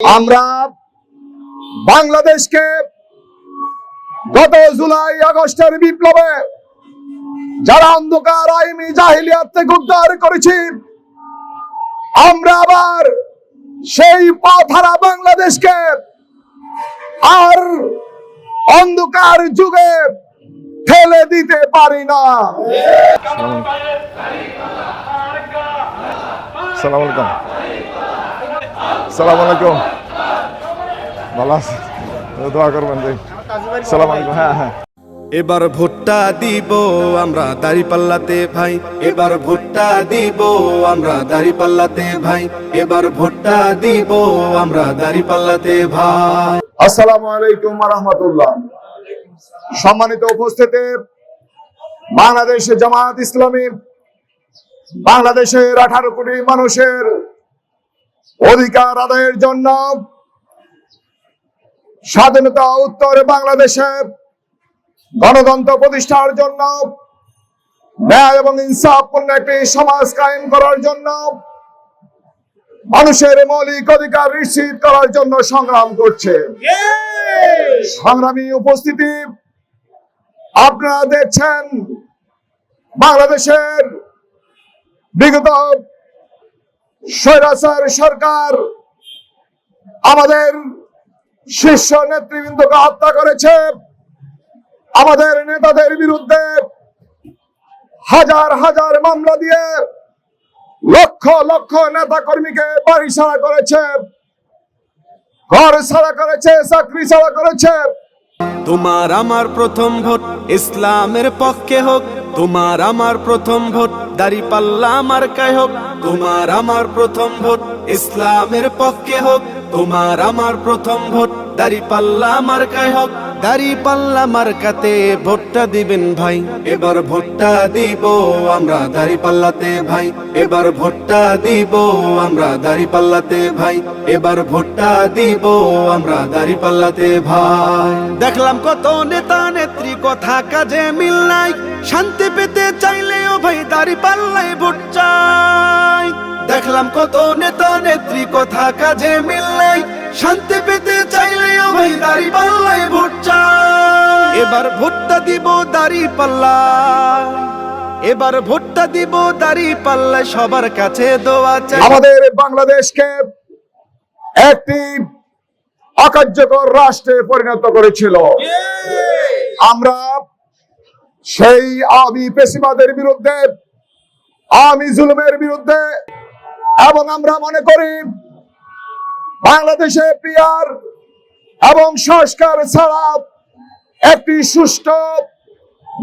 আমরা বাংলাদেশকে গত জুলাই, আগস্টের বিপ্লবে যারা অন্ধকার, আইনি জাহিলিয়াত থেকে উদ্ধার করেছি, আমরা আবার সেই পথহারা বাংলাদেশকে আর অন্ধকার যুগে ঠেলে দিতে পারি না। সালাম আলাইকুম। সালাম আলাইকুম। ভালো আছে দোয়া করবেন যে সালাম আলাইকুম। হ্যাঁ হ্যাঁ। এবার ভোটটা দিব আমরা দাড়ি পাল্লাতে ভাই। এবার ভোটটা দিব আমরা দাড়ি পাল্লাতে ভাই। এবার ভোটটা দিব আমরা দাড়ি পাল্লাতে ভাই। আসসালামু আলাইকুম রহমতুল্লাহ সম্মানিত উপস্থিতি বাংলাদেশে জামাত ইসলামী বাংলাদেশের আঠারো কোটি মানুষের অধিকার আদায়ের জন্য স্বাধীনতা উত্তর বাংলাদেশে গণতন্ত্র প্রতিষ্ঠার জন্য, ন্যায় এবং ইনসাফপূর্ণ একটি সমাজ কায়েম করার জন্য, মানুষের মৌলিক অধিকার নিশ্চিত করার জন্য সংগ্রাম করছে। সংগ্রামী উপস্থিতি, আপনারা দেখছেন বাংলাদেশের বিগত স্বৈরাচার সরকার আমাদের শীর্ষ নেতৃবৃন্দকে হত্যা করেছে। আমাদের নেতাদের বিরুদ্ধে হাজার হাজার মামলা দিয়ে লক্ষ লক্ষ নেতা কর্মীকে বাড়ি ছাড়া করেছে, ঘর ছাড়া করেছে, চাকরি ছাড়া করেছে। তোমার আমার প্রথম ভোট, ইসলামের পক্ষে হোক তোমার আমার প্রথম ভোট, দাড়ি পাল্লা আমার কায় হোক। তোমার আমার প্রথম ভোট, ইসলামের পক্ষে হোক। তোমার আমার প্রথম ভোট দাড়ি পাল্লা আমার কায় হোক। দাড়ি পাল্লা মার্কাতে ভোটটা দিবেন ভাই। এবার ভোটটা দিব আমরা দাড়ি পাল্লাতে ভাই। এবার ভোটটা দিব আমরা দাড়ি পাল্লাতে ভাই। এবার ভোটটা দিব আমরা দাড়ি পাল্লাতে ভাই। দেখলাম কত নেতা নেত্রী কথা কাজে মিল নাই। শান্তি পেতে চাইলেও ভাই দাড়ি পাল্লাই ভোট চাই। দেখলাম কত নেতা নেত্রী কথা কাজে মিল নাই। শান্তি পেতে চাইলেও ভাই দাড়ি পাল্লাই ভোট চাই। এবার ভোটটা দিব দাড়ি পাল্লা এবার ভোটটা দিব দাড়ি পাল্লা সবার কাছে দোয়া চাই। আমাদের বাংলাদেশকে একটি অকার্যকর রাষ্ট্রে পরিণত করেছিল। আমরা সেই আমি পেশিবাদের বিরুদ্ধে আমি জুলুমের বিরুদ্ধে এবং আমরা মনে করি বাংলাদেশে পিয়ার এবং সংস্কার ছাড়া একটি সুষ্ঠু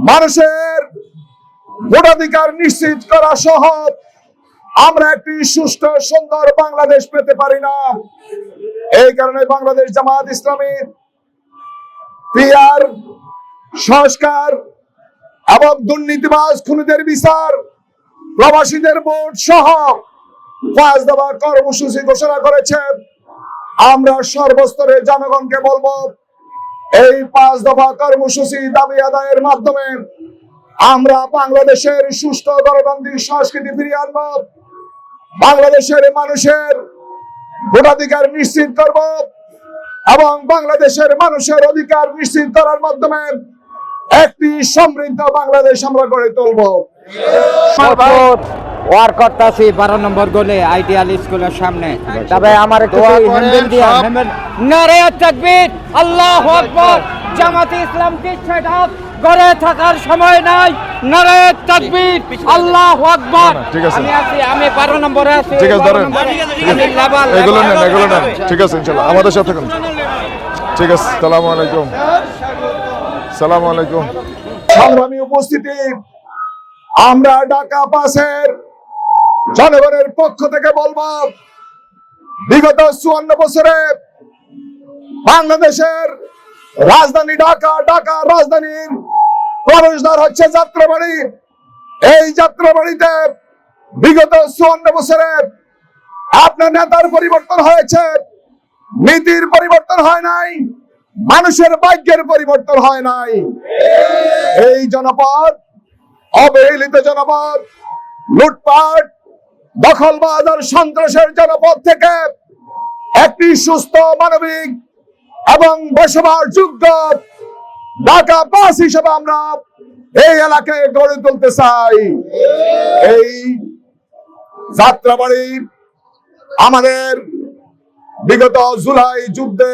মানুষের ভোটাধিকার নিশ্চিত করা সহ আমরা একটি সুষ্ঠু, সুন্দর বাংলাদেশ পেতে পারি না। এই কারণে বাংলাদেশ জামাত ইসলামী পিয়ার, সংস্কার এবং দুর্নীতিবাজ খুনিদের বিচার, প্রবাসীদের ভোট সহ পাঁচ দফা কর্মসূচি ঘোষণা করেছে আমরা সর্বস্তরের জনগণকে বলব, এই পাঁচ দফা কর্মসূচি দাবি আদায়ের মাধ্যমে আমরা বাংলাদেশের সুস্থ গণতান্ত্রিক সংস্কৃতি ফিরিয়ে আনব, বাংলাদেশের মানুষের ভোটাধিকার নিশ্চিত করব এবং বাংলাদেশের মানুষের অধিকার নিশ্চিত করার মাধ্যমে একটি সমৃদ্ধ বাংলাদেশ আমরা গড়ে তুলব। ওয়ার করতেছি বারো নম্বর গোলে আইডিয়াল স্কুলের সামনে। তবে আমার নারে তাকবীর আল্লাহু আকবার। জামাতে ইসলাম সেট আপ ঘরে থাকার সময় নাই। নারে তাকবীর আল্লাহু আকবার। ঠিক আছে। আমি আছি আমি বারো নম্বরে আছি ঠিক আছে, ধরেন। ঠিক আছে। লাভাল এগুলো নেন এগুলো নেন। ঠিক আছে ইনশাল্লাহ আমাদের সাথে থাকুন। ঠিক আছে সালাম আলাইকুম। সালাম আলাইকুম। সংগ্রামী উপস্থিতি আমরা ঢাকা পাসের জনগণের পক্ষ থেকে বলব, বিগত চুয়ান্ন বছরে বাংলাদেশের রাজধানী ঢাকা ঢাকা রাজধানীর প্রবেশদ্বার হচ্ছে যাত্রাবাড়ি। এই যাত্রাবাড়িতে বিগত চুয়ান্ন বছরে আপনার নেতার পরিবর্তন হয়েছে, নীতির পরিবর্তন হয় নাই, মানুষের ভাগ্যের পরিবর্তন হয় নাই। এই জনপদ, অবহেলিত জনপদ, লুটপাট দখলবাজ আর সন্ত্রাসের জনপদ থেকে একটি সুস্থ মানবিক এবং বসবাস যোগ্য ঢাকা বাস হিসেবে আমরা এই এলাকায় গড়ে তুলতে চাই। এই যাত্রাবাড়ি আমাদের বিগত জুলাই যুদ্ধে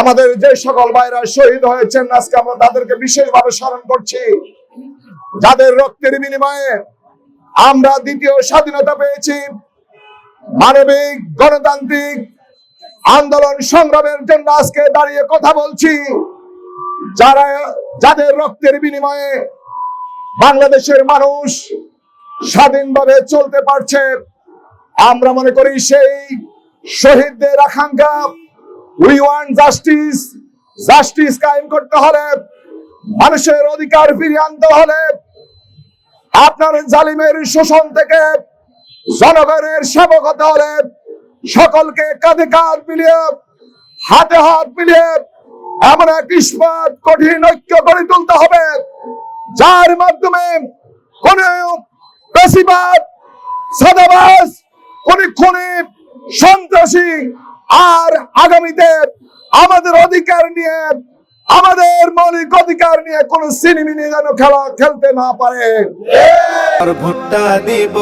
আমাদের যে সকল ভাইরা শহীদ হয়েছেন, আজকে আমরা তাদেরকে বিশেষভাবে স্মরণ করছি। যাদের রক্তের বিনিময়ে আমরা দ্বিতীয় স্বাধীনতা পেয়েছি। মানবিক, গণতান্ত্রিক আন্দোলন সংগ্রামের জন্য আজকে দাঁড়িয়ে কথা বলছি। যারা যাদের রক্তের বিনিময়ে বাংলাদেশের মানুষ স্বাধীনভাবে চলতে পারছে, আমরা মনে করি সেই শহীদদের আকাঙ্ক্ষা। উই ওয়ান্ট জাস্টিস জাস্টিস কায়েম করতে হলে, মানুষের অধিকার ফিরিয়ে আনতে হলে আপনার জালিমের শোষণ থেকে জনগণের সেবক হতে হলে সকলকে কাঁধে কাঁধ মিলিয়ে, হাতে হাত মিলিয়ে এমন এক ইস্পাত কঠিন ঐক্য গড়ে তুলতে হবে, যার মাধ্যমে কোন বেশিবাদ সাদাবাস কোন খুনি, সন্ত্রাসী আর আগামীতে আমাদের অধিকার নিয়ে আমাদের মৌলিক অধিকার নিয়ে কোন সিনেমিনি যেন খেলা খেলতে না পারে। এবার ভোটটা দিব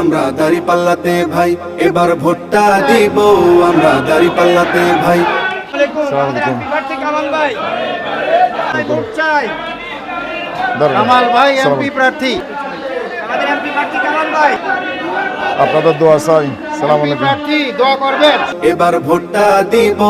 আমরা দাড়ি পাল্লাতে ভাই। এবার ভোটটা দিব আমরা দাড়ি পাল্লাতে ভাই। ভাই এমপি প্রার্থী। আপনাদের দোয়া চাই। প্রার্থী দোয়া করবেন। এবার ভোটটা দিব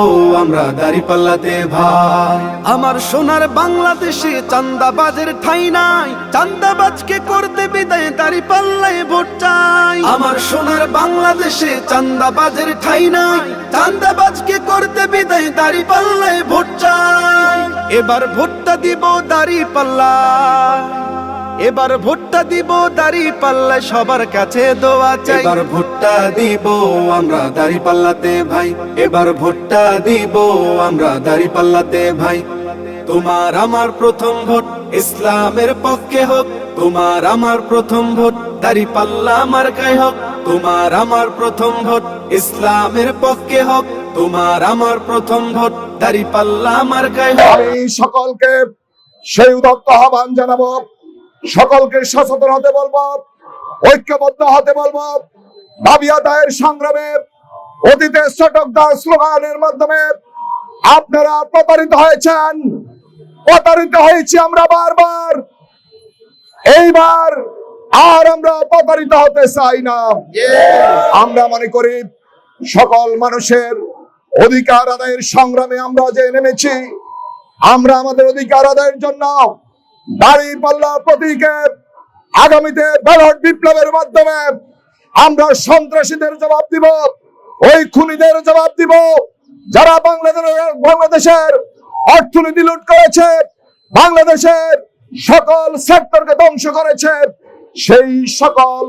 আমরা দাড়ি পাল্লাতে ভাই। আমার সোনার বাংলাদেশে চান্দাবাজের ঠাই নাই। চান্দাবাজকে করতে বিদায় দাড়ি পাল্লায় ভোট চাই। আমার সোনার বাংলাদেশে চান্দাবাজের ঠাই নাই। চান্দাবাজকে করতে বিদায় দাড়ি পাল্লায় ভোট চাই। এবার ভোটটা দিব দাড়ি পাল্লা এবার ভুট্টা দিব দাড়ি পাল্লা সবার কাছে দোয়া চাই। এবার ভোটটা দিব আমরা দাড়ি পাল্লাতে ভাই। এবার ভুট্টা দিব আমরা দাড়ি পাল্লাতে ভাই। তোমার আমার প্রথম ভোট ইসলামের পক্ষে হোক। তোমার আমার প্রথম ভোট দাড়ি পাল্লা আমার গায়ে হোক। তোমার আমার প্রথম ভোট ইসলামের পক্ষে হোক। তোমার আমার প্রথম ভোট দাড়ি পাল্লা আমার গায়ে হোক সকলকে সেই উদত্ত আহ্বান জানাব। সকলকে সচেতন হতে বলব, ঐক্যবদ্ধ হতে বলব। দাবি আদায়ের সংগ্রামে অতীতে চটকদার স্লোগানের মাধ্যমে আপনারা প্রতারিত হয়েছেন। প্রতারিত হয়েছি আমরা বারবার। এইবার আর আমরা প্রতারিত হতে চাই না। আমরা মনে করি সকল মানুষের অধিকার আদায়ের সংগ্রামে আমরা যে নেমেছি, আমরা আমাদের অধিকার আদায়ের জন্য দাড়ি পাল্লা প্রতীকে আগামীতে ব্যালট বিপ্লবের মাধ্যমে আমরা সন্ত্রাসীদের জবাব দিব, ওই খুনিদের জবাব দিব যারা বাংলাদেশের বাংলাদেশের অর্থনীতি লুট করেছে, বাংলাদেশের সকল সেক্টরকে ধ্বংস করেছে, সেই সকল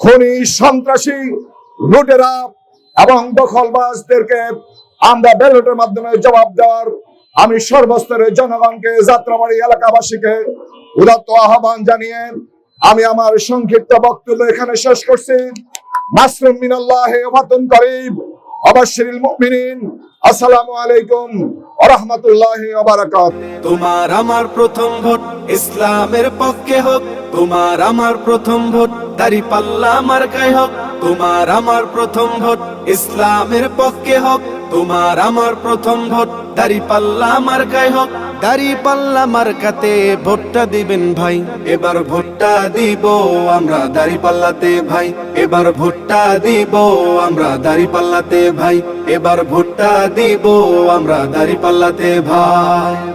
খনি সন্ত্রাসী লুটেরা এবং দখলবাজদেরকে আমরা ব্যালটের মাধ্যমে জবাব দেওয়ার আমি সর্বস্তরের জনগণকে, যাত্রাবাড়ি এলাকাবাসীকে উদাত্ত আহ্বান জানিয়ে আমি আমার সংক্ষিপ্ত বক্তব্য এখানে শেষ করছি। মাসরুম মিনাল্লাহ করিব। অবশ্যিল মুমিনিন, আসসালামু আলাইকুম ওয়া তোমার আমার প্রথম ভোট ইসলামের পক্ষে হোক, তোমার আমার প্রথম ভোট দাড়ি পাল্লা আমার গায়ে হোক, তোমার আমার প্রথম ভোট ইসলামের পক্ষে হোক, তোমার আমার প্রথম ভোট দাড়ি পাল্লা আমার গায়ে হোক দাড়ি পাল্লা মার্কাতে ভোটটা দিবেন ভাই। এবার ভোটটা দিব আমরা দাড়ি পাল্লাতে ভাই। এবার ভোটটা দিব আমরা দাড়ি পাল্লাতে ভাই। এবার ভোটটা দিব আমরা দাড়ি পাল্লাতে ভাই।